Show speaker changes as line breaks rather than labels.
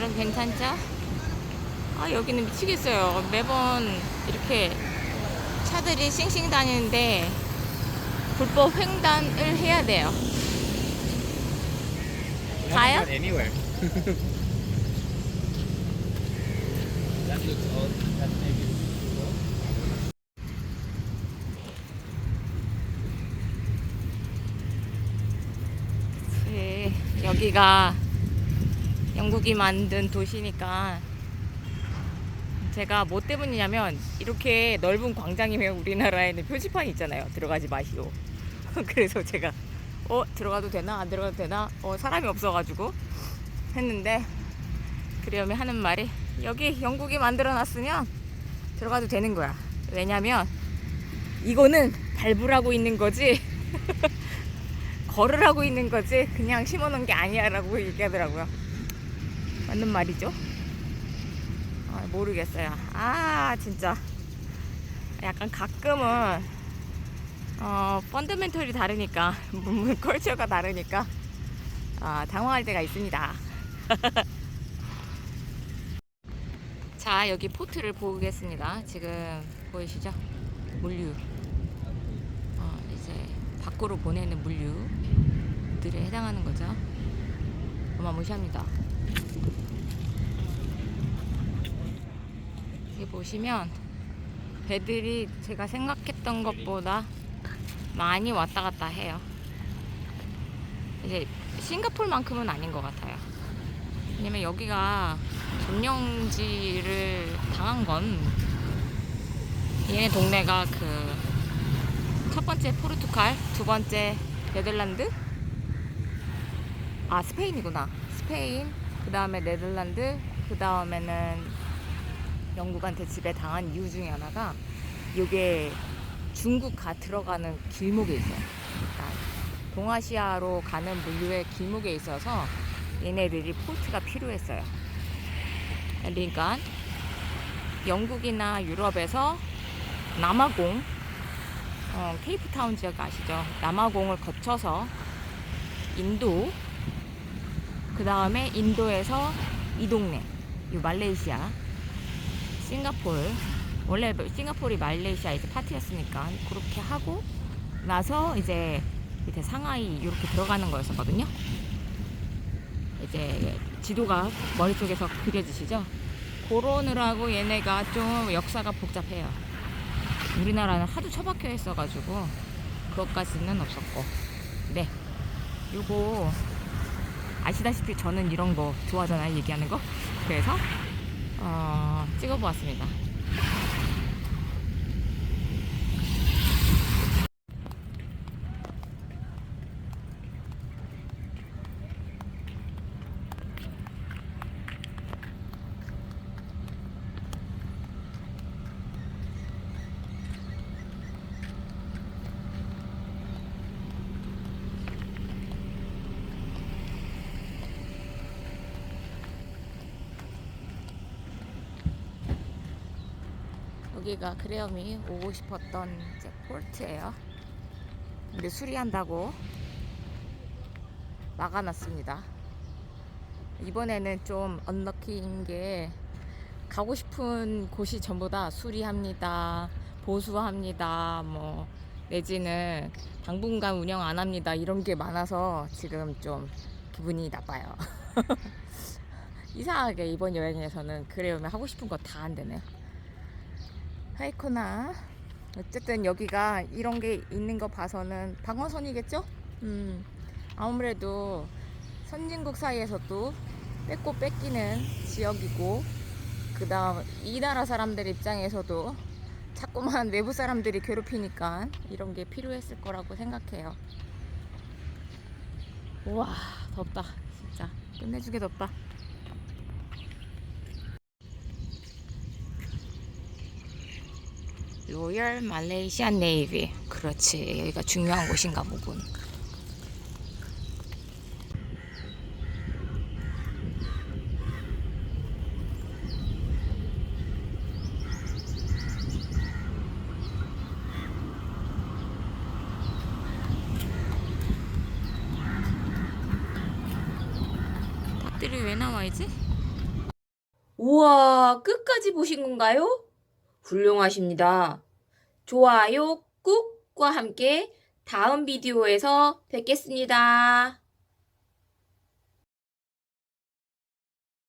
나름 괜찮죠? 아 여기는 미치겠어요. 매번 이렇게 차들이 싱싱 다니는데 불법 횡단을 해야 돼요. 가요? 네, 여기가 영국이 만든 도시니까 제가 뭐 때문이냐면 이렇게 넓은 광장이면 우리나라에는 표지판이 있잖아요. 들어가지 마시오. 그래서 제가 어 들어가도 되나 안 들어가도 되나 어 사람이 없어가지고 했는데 그러면 하는 말이 여기 영국이 만들어 놨으면 들어가도 되는 거야. 왜냐면 이거는 밟으라고 있는 거지 걸으라고 있는 거지 그냥 심어놓은 게 아니야라고 얘기하더라고요. 맞는 말이죠? 아, 모르겠어요. 아 진짜 약간 가끔은 어 펀더멘털이 다르니까 컬처가 다르니까 아, 당황할 때가 있습니다. 자 여기 포트를 보겠습니다. 지금 보이시죠? 물류. 어, 이제 밖으로 보내는 물류들에 해당하는 거죠. 어마무시합니다. 여기 보시면 배들이 제가 생각했던 것보다 많이 왔다 갔다 해요. 이제 싱가폴만큼은 아닌 것 같아요. 왜냐면 여기가 점령지를 당한 건 얘네 동네가 그 첫 번째 포르투갈, 두 번째 네덜란드, 아 스페인이구나. 스페인, 그 다음에 네덜란드, 그 다음에는 영국한테 지배 당한 이유 중에 하나가 이게 중국 가 들어가는 길목에 있어요. 그러니까 동아시아로 가는 물류의 길목에 있어서 얘네들이 포트가 필요했어요. 그러니까 영국이나 유럽에서 남아공, 어, 케이프타운 지역 아시죠? 남아공을 거쳐서 인도, 그 다음에 인도에서 이 동네, 이 말레이시아, 싱가폴, 원래 싱가폴이 말레이시아 이제 파티였으니까 그렇게 하고 나서 이제 밑에 상하이 이렇게 들어가는 거였었거든요. 이제 지도가 머릿속에서 그려지시죠? 그러느라고 얘네가 좀 역사가 복잡해요. 우리나라는 하도 처박혀 있어가지고 그것까지는 없었고. 네. 요거 아시다시피 저는 이런 거 좋아하잖아요. 얘기하는 거. 그래서 어, 찍어보았습니다. 여기가 그레엄이 오고 싶었던 이제 포르트예요. 근데 수리한다고 막아놨습니다. 이번에는 좀 언럭키인 게 가고 싶은 곳이 전부 다 수리합니다. 보수합니다. 뭐 내지는 당분간 운영 안 합니다. 이런 게 많아서 지금 좀 기분이 나빠요. 이상하게 이번 여행에서는 그레엄이 하고 싶은 거 다 안 되네요. 하이코나 어쨌든 여기가 이런 게 있는 거 봐서는 방어선이겠죠? 음 아무래도 선진국 사이에서도 뺏고 뺏기는 지역이고 그 다음 이 나라 사람들 입장에서도 자꾸만 외부 사람들이 괴롭히니까 이런 게 필요했을 거라고 생각해요. 우와 덥다 진짜 끝내주게 덥다. 로열 말레이시안 네이비. 그렇지. 여기가 중요한 곳인가 보군. 닭들이 왜 나와 있지? 우와, 끝까지 보신 건가요? 훌륭하십니다. 좋아요 꾹과 함께 다음 비디오에서 뵙겠습니다.